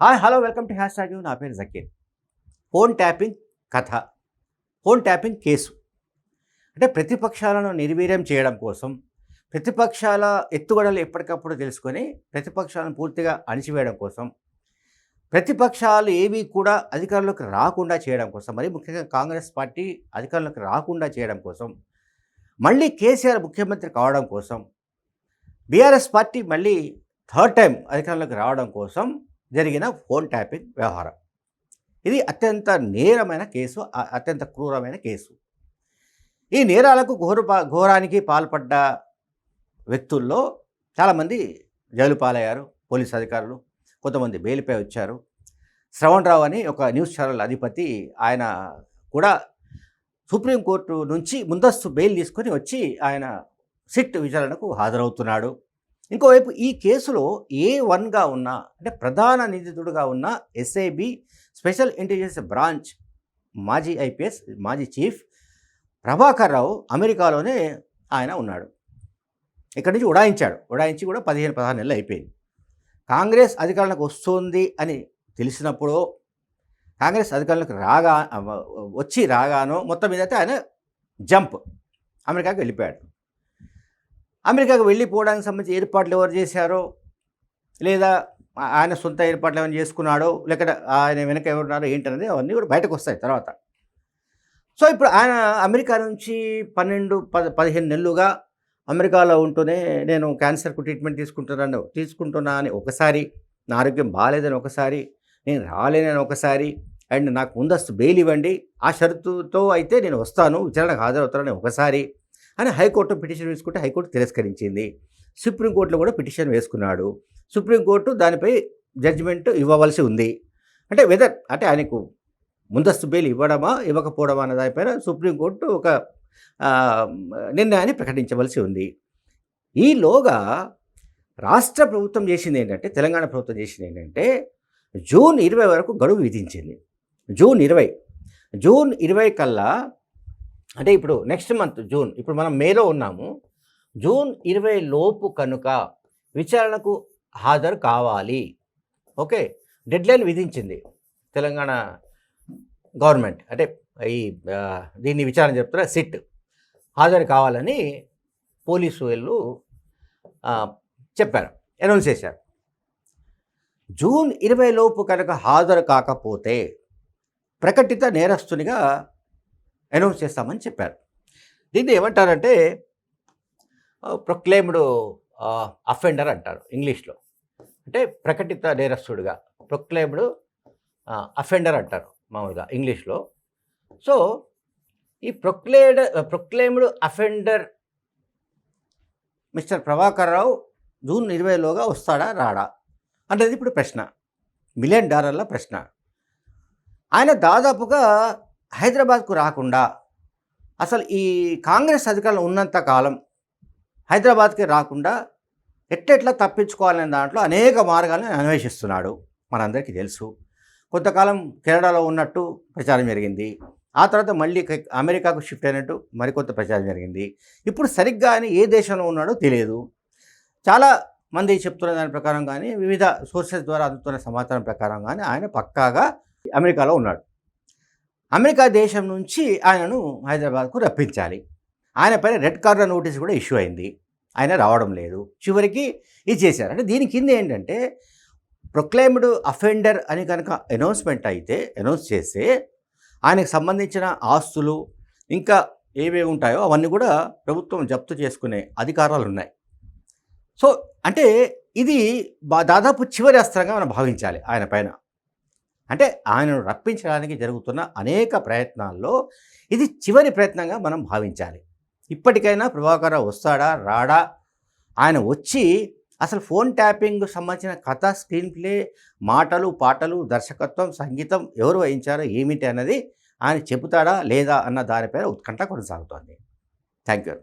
Hi hello welcome to hash tag నా పేరు Zakir. Phone tapping కథ. Phone tapping case. అంటే ప్రతిపక్షాలను నిర్వీర్యం చేయడం కోసం ప్రతిపక్షాల ఎత్తుగడలు ఎప్పటికప్పుడు తెలుసుకొని ప్రతిపక్షాలను పూర్తిగా అణిచివేయడం కోసం ప్రతిపక్షాలు ఏవి కూడా అధికారంలోకి రాకుండా చేయడం కోసం మరి ముఖ్యంగా కాంగ్రెస్ పార్టీ అధికారంలోకి రాకుండా చేయడం కోసం మళ్ళీ కేసీఆర్ ముఖ్యమంత్రి కావడం కోసం బీఆర్ఎస్ పార్టీ మళ్ళీ థర్డ్ టైం అధికారంలోకి రావడం కోసం జరిగిన ఫోన్ ట్యాపింగ్ వ్యవహారం. ఇది అత్యంత నేరమైన కేసు అత్యంత క్రూరమైన కేసు. ఈ నేరాలకు ఘోర ఘోరానికి పాల్పడ్డ వ్యక్తుల్లో చాలామంది జైలు పాలయ్యారు పోలీస్ అధికారులు కొంతమంది బెయిల్పై వచ్చారు. శ్రవణ్ రావు అని ఒక న్యూస్ ఛానల్ అధిపతి ఆయన కూడా సుప్రీంకోర్టు నుంచి ముందస్తు బెయిల్ తీసుకొని వచ్చి ఆయన సిట్ విచారణకు హాజరవుతున్నాడు. ఇంకోవైపు ఈ కేసులో ఏ వన్గా ఉన్న అంటే ప్రధాన నిందితుడుగా ఉన్న ఎస్ఐబి స్పెషల్ ఇంటెలిజెన్స్ బ్రాంచ్ మాజీ ఐపీఎస్ మాజీ చీఫ్ ప్రభాకర్ రావు అమెరికాలోనే ఆయన ఉన్నాడు. ఇక్కడి నుంచి ఉడాయించాడు. ఉడాయించి కూడా పదిహేను పదహారు నెలలు అయిపోయింది. కాంగ్రెస్ అధికారంలోకి వస్తుంది అని తెలిసినప్పుడు కాంగ్రెస్ అధికారంలోకి రాగా వచ్చి రాగానో మొత్తం మీద అయితే ఆయన జంప్. అమెరికాకి వెళ్ళిపోయాడు. అమెరికాకు వెళ్ళిపోవడానికి సంబంధించి ఏర్పాట్లు ఎవరు చేశారో లేదా ఆయన సొంత ఏర్పాట్లు ఏమైనా చేసుకున్నాడో లేకపోతే ఆయన వెనక ఎవరున్నారో ఏంటనేది అవన్నీ కూడా బయటకు వస్తాయి తర్వాత. సో ఇప్పుడు ఆయన అమెరికా నుంచి పన్నెండు పద పదిహేను నెలలుగా అమెరికాలో ఉంటూనే నేను క్యాన్సర్కు ట్రీట్మెంట్ తీసుకుంటున్నాను తీసుకుంటున్నా అని ఒకసారి నా ఆరోగ్యం బాగాలేదని ఒకసారి నేను రాలేనని ఒకసారి అండ్ నాకు ముందస్తు బెయిల్ ఇవ్వండి ఆ షరతుతో అయితే నేను వస్తాను విచారణకు హాజరవుతానని ఒకసారి అని హైకోర్టు పిటిషన్ వేసుకుంటే హైకోర్టు తిరస్కరించింది. సుప్రీంకోర్టులో కూడా పిటిషన్ వేసుకున్నాడు. సుప్రీంకోర్టు దానిపై జడ్జిమెంట్ ఇవ్వవలసి ఉంది. అంటే వెదర్ అంటే ఆయనకు ముందస్తు బెయిల్ ఇవ్వడమా ఇవ్వకపోవడమా అన్న దానిపైన సుప్రీంకోర్టు ఒక నిర్ణయాన్ని ప్రకటించవలసి ఉంది. ఈలోగా రాష్ట్ర ప్రభుత్వం చేసింది ఏంటంటే తెలంగాణ ప్రభుత్వం చేసింది ఏంటంటే జూన్ ఇరవై వరకు గడువు విధించింది. జూన్ ఇరవై. జూన్ ఇరవై కల్లా అంటే ఇప్పుడు నెక్స్ట్ మంత్ జూన్ ఇప్పుడు మనం మేలో ఉన్నాము. జూన్ ఇరవై లోపు కనుక విచారణకు హాజరు కావాలి. ఓకే? డెడ్లైన్ విధించింది తెలంగాణ గవర్నమెంట్. అంటే ఈ దీన్ని విచారణ చెప్తున్న సిట్ హాజరు కావాలని పోలీసు వీళ్ళు చెప్పారు అనౌన్స్ చేశారు. జూన్ ఇరవై లోపు కనుక హాజరు కాకపోతే ప్రకటిత నేరస్తునిగా అనౌన్స్ చేస్తామని చెప్పారు. దీన్ని ఏమంటారంటే ప్రొక్లెయిమ్డ్ అఫెండర్ అంటారు ఇంగ్లీష్లో. అంటే ప్రకటిత నేరస్తుడుగా ప్రొక్లెయిమ్డ్ అఫెండర్ అంటారు మామూలుగా ఇంగ్లీష్లో. సో ఈ proclaimed proclaimed offender mister Prabhakar Rao June ఇరవైలోగా వస్తాడా రాడా అనేది ఇప్పుడు ప్రశ్న. మిలియన్ డాలర్ల ప్రశ్న. ఆయన దాదాపుగా హైదరాబాద్కు రాకుండా అసలు ఈ కాంగ్రెస్ అధికారులు ఉన్నంత కాలం హైదరాబాద్కి రాకుండా ఎట్టెట్లా తప్పించుకోవాలనే దాంట్లో అనేక మార్గాలను అన్వేషిస్తున్నాడు. మనందరికీ తెలుసు. కొంతకాలం కెనడాలో ఉన్నట్టు ప్రచారం జరిగింది. ఆ తర్వాత మళ్ళీ అమెరికాకు షిఫ్ట్ అయినట్టు మరికొంత ప్రచారం జరిగింది. ఇప్పుడు సరిగ్గా ఆయన ఏ దేశంలో ఉన్నాడో తెలియదు. చాలా మంది చెప్తున్న దాని ప్రకారం కానీ వివిధ సోర్సెస్ ద్వారా అందుతున్న సమాచారం ప్రకారం కానీ ఆయన పక్కాగా అమెరికాలో ఉన్నాడు. అమెరికా దేశం నుంచి ఆయనను హైదరాబాద్కు రప్పించాలి. ఆయన పైన రెడ్ కార్నర్ నోటీస్ కూడా ఇష్యూ అయింది. ఆయన రావడం లేదు. చివరికి ఇది చేశారు అంటే దీని కింద ఏంటంటే ప్రొక్లైమ్డ్ అఫెండర్ అని కనుక అనౌన్స్మెంట్ అయితే అనౌన్స్ చేస్తే ఆయనకు సంబంధించిన ఆస్తులు ఇంకా ఏవేవి ఉంటాయో అవన్నీ కూడా ప్రభుత్వం జప్తు చేసుకునే అధికారాలు ఉన్నాయి. సో అంటే ఇది బా- దాదాపు చివరి అస్త్రంగా మనం భావించాలి ఆయన పైన. అంటే ఆయనను రప్పించడానికి జరుగుతున్న అనేక ప్రయత్నాల్లో ఇది చివరి ప్రయత్నంగా మనం భావించాలి. ఇప్పటికైనా ప్రభాకర్ వస్తాడా? రాడా? ఆయన వచ్చి అసలు ఫోన్ ట్యాపింగ్ సంబంధించిన కథ స్క్రీన్ ప్లే మాటలు పాటలు దర్శకత్వం సంగీతం ఎవరు వహించారో? ఏమిటి అన్నది ఆయన చెబుతాడా? లేదా? అన్న దానిపైన ఉత్కంఠ కొనసాగుతోంది. Thank you